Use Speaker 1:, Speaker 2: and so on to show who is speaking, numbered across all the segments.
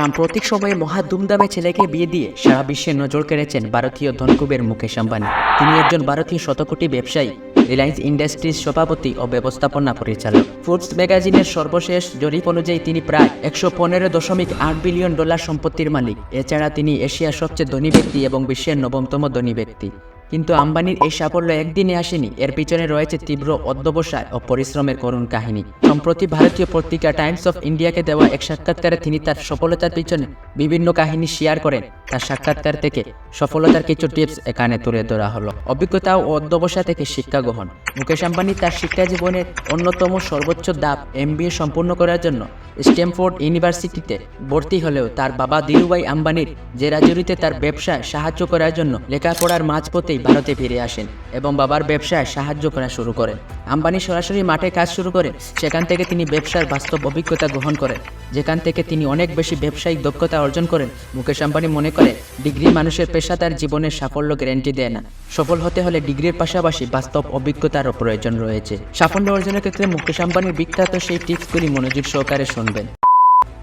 Speaker 1: সাম্প্রতিক সময়ে মহা দুমদামে ছেলেকে বিয়ে দিয়ে সারা বিশ্বে নজর কেড়েছেন ভারতীয় ধনকুবের মুকেশ আম্বানি। তিনি একজন ভারতীয় শতকোটি ব্যবসায়ী, রিলায়েন্স ইন্ডাস্ট্রিজ সভাপতি ও ব্যবস্থাপনা পরিচালক। ফুডস ম্যাগাজিনের সর্বশেষ জরিপ অনুযায়ী তিনি প্রায় একশো পনেরো দশমিক আট বিলিয়ন ডলার সম্পত্তির মালিক। এছাড়া তিনি এশিয়ার সবচেয়ে ধনী ব্যক্তি এবং বিশ্বের নবমতম ধনী ব্যক্তি। কিন্তু আম্বানির এই সাফল্য একদিনে আসেনি, এর পিছনে রয়েছে তীব্র অধ্যবসায় ও পরিশ্রমের করুণ কাহিনী। সম্প্রতি ভারতীয় পত্রিকা টাইমস অফ ইন্ডিয়াকে দেওয়া এক সাক্ষাৎকারে তিনি তার সফলতার পিছনে বিভিন্ন কাহিনী শেয়ার করেন। তার সাক্ষাৎকার থেকে সফলতার কিছু টিপস এখানে তুলে ধরা হলো। অভিজ্ঞতা ও অধ্যবসায় থেকে শিক্ষা গ্রহণ। মুকেশ আম্বানি তার শিক্ষা জীবনের অন্যতম সর্বোচ্চ ধাপ এমবিএ সম্পূর্ণ করার জন্য স্ট্যামফোর্ড ইউনিভার্সিটিতে ভর্তি হলেও তার বাবা দিরুভাই আম্বানির জেরাজুরিতে তার ব্যবসায় সাহায্য করার জন্য লেখাপড়ার মাঝপথেই ভারতে ফিরে আসেন এবং বাবার ব্যবসায় সাহায্য করা শুরু করেন। আম্বানি সরাসরি মাঠে কাজ শুরু করেন। সেখান থেকে তিনি ব্যবসার বাস্তব অভিজ্ঞতা গ্রহণ করেন। যেখান থেকে তিনি অনেক বেশি ব্যবসায়িক দক্ষতা অর্জন করেন। মুকেশ আম্বানি মনে করে, ডিগ্রি মানুষের পেশাদার জীবনের সাফল্য গ্যারেন্টি দেয় না। সফল হতে হলে ডিগ্রির পাশাপাশি বাস্তব অভিজ্ঞতারও প্রয়োজন রয়েছে। সাফল্য অর্জনের ক্ষেত্রে মুকেশ আম্বানির বিখ্যাত সেই টিপসগুলি মনোযোগ সহকারে শুনবেন।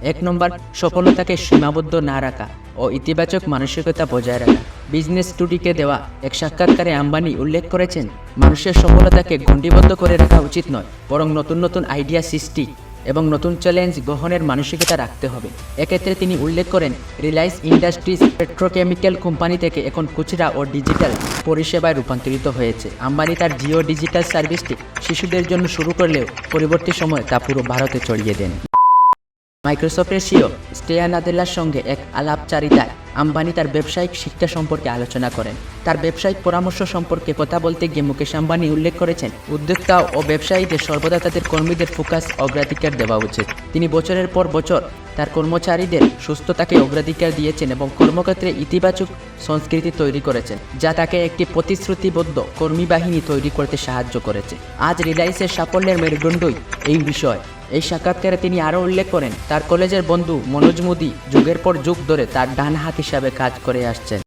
Speaker 1: এক নম্বর, সফলতাকে সীমাবদ্ধ না রাখা ও ইতিবাচক মানসিকতা বজায় রাখা। বিজনেস টুডিকে দেওয়া এক সাক্ষাৎকারে আম্বানি উল্লেখ করেছেন, মানুষের সফলতাকে গণ্ডিবদ্ধ করে রাখা উচিত নয়, বরং নতুন নতুন আইডিয়া সৃষ্টি এবং নতুন চ্যালেঞ্জ গ্রহণের মানসিকতা রাখতে হবে। এক্ষেত্রে তিনি উল্লেখ করেন, রিলায়েন্স ইন্ডাস্ট্রিজ পেট্রোকেমিক্যাল কোম্পানি থেকে এখন খুচরা ও ডিজিটাল পরিষেবায় রূপান্তরিত হয়েছে। আম্বানি তার জিও ডিজিটাল সার্ভিসটি শিশুদের জন্য শুরু করলেও পরবর্তী সময়ে তা পুরো ভারতে ছড়িয়ে দেন। মাইক্রোসফটের সিও স্টেয়া নাদেলার সঙ্গে এক আলাপচারিতায় আম্বানি তার ব্যবসায়িক শিক্ষা সম্পর্কে আলোচনা করেন। তার ব্যবসায়িক পরামর্শ সম্পর্কে কথা বলতে গিয়ে মুকেশ আম্বানি উল্লেখ করেছেন, উদ্যোক্তা ও ব্যবসায়ীদের সর্বদা তাদের কর্মীদের ফোকাস, অগ্রাধিকার দেওয়া উচিত। তিনি বছরের পর বছর তার কর্মচারীদের সুস্থতাকে অগ্রাধিকার দিয়েছেন এবং কর্মক্ষেত্রে ইতিবাচক সংস্কৃতি তৈরি করেছেন, যা তাকে একটি প্রতিশ্রুতিবদ্ধ কর্মী বাহিনী তৈরি করতে সাহায্য করেছে। আজ রিলায়েন্সের সাফল্যের মেরুদণ্ডই এই বিষয়। এই সাক্ষাৎকারে তিনি আরও উল্লেখ করেন, তার কলেজের বন্ধু মনোজ মোদী যুগের পর যুগ ধরে তার ডান হাত হিসাবে কাজ করে আসছেন।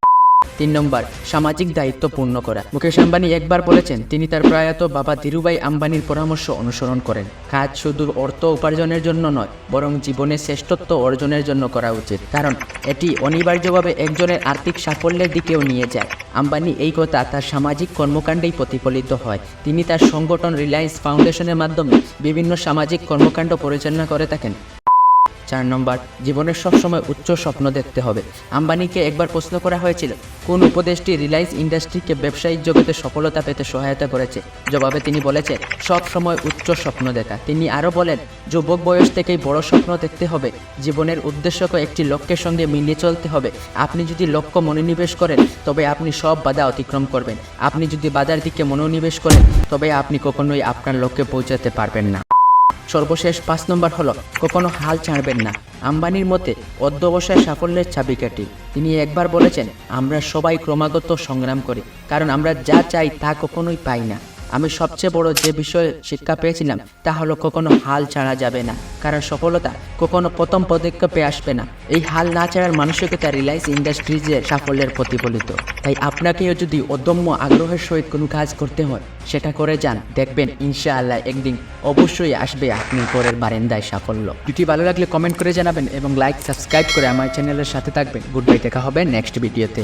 Speaker 1: তিন নম্বর, সামাজিক দায়িত্ব পূর্ণ করা। মুকেশ আম্বানি একবার বলেছেন, তিনি তার প্রয়াত বাবা ধীরুভাই আম্বানির পরামর্শ অনুসরণ করেন। কাজ শুধু অর্থ উপার্জনের জন্য নয়, বরং জীবনের শ্রেষ্ঠত্ব অর্জনের জন্য করা উচিত। কারণ, এটি অনিবার্যভাবে একজনের আর্থিক সাফল্যের দিকেও নিয়ে যায়। আম্বানি এই কথা তার সামাজিক কর্মকাণ্ডেই প্রতিফলিত হয়। তিনি তার সংগঠন রিলায়েন্স ফাউন্ডেশনের মাধ্যমে বিভিন্ন সামাজিক কর্মকাণ্ড পরিচালনা করে থাকেন। চার নম্বর, জীবনের সবসময় উচ্চ স্বপ্ন দেখতে হবে। আম্বানিকে একবার প্রশ্ন করা হয়েছিল, কোন উপদেশটি রিলায়েন্স ইন্ডাস্ট্রিকে ব্যবসায়িক জগতে সফলতা পেতে সহায়তা করেছে? জবাবে তিনি বলেছেন সব সময় উচ্চ স্বপ্ন দেখা। তিনি আরও বলেন, যুবক বয়স থেকেই বড় স্বপ্ন দেখতে হবে। জীবনের উদ্দেশ্যকে একটি লক্ষ্যের সঙ্গে মিলিয়ে চলতে হবে। আপনি যদি লক্ষ্য মনোনিবেশ করেন, তবে আপনি সব বাধা অতিক্রম করবেন। আপনি যদি বাধার দিকে মনোনিবেশ করেন, তবে আপনি কখনোই আপনার লক্ষ্যে পৌঁছাতে পারবেন না। সর্বশেষ পাঁচ নম্বর হলো, কখনো হাল ছাড়বেন না। আম্বানির মতে, অধ্যবসায় সাফল্যের চাবিকাঠি। তিনি একবার বলেছেন, আমরা সবাই ক্রমাগত সংগ্রাম করি, কারণ আমরা যা চাই তা কখনোই পাই না। আমি সবচেয়ে বড় যে বিষয়ে শিক্ষা পেয়েছিলাম, তা হলো কখনো হাল ছাড়া যাবে না। কারণ সফলতা কখনো প্রথম পদক্ষেপে আসবে না। এই হাল না ছাড়ার মানসিকতা রিলায়েন্স ইন্ডাস্ট্রিজের সাফল্যের প্রতিফলিত। তাই আপনাকেও যদি অদম্য আগ্রহের সহিত কোনো কাজ করতে হয়, সেটা করে যান। দেখবেন ইনশাআল্লাহ একদিন অবশ্যই আসবে আপনি পরের বারেন্দায় সাফল্য। ভিডিও ভালো লাগলে কমেন্ট করে জানাবেন এবং লাইক, সাবস্ক্রাইব করে আমার চ্যানেলের সাথে থাকবেন। গুড বাই, দেখা হবে নেক্সট ভিডিওতে।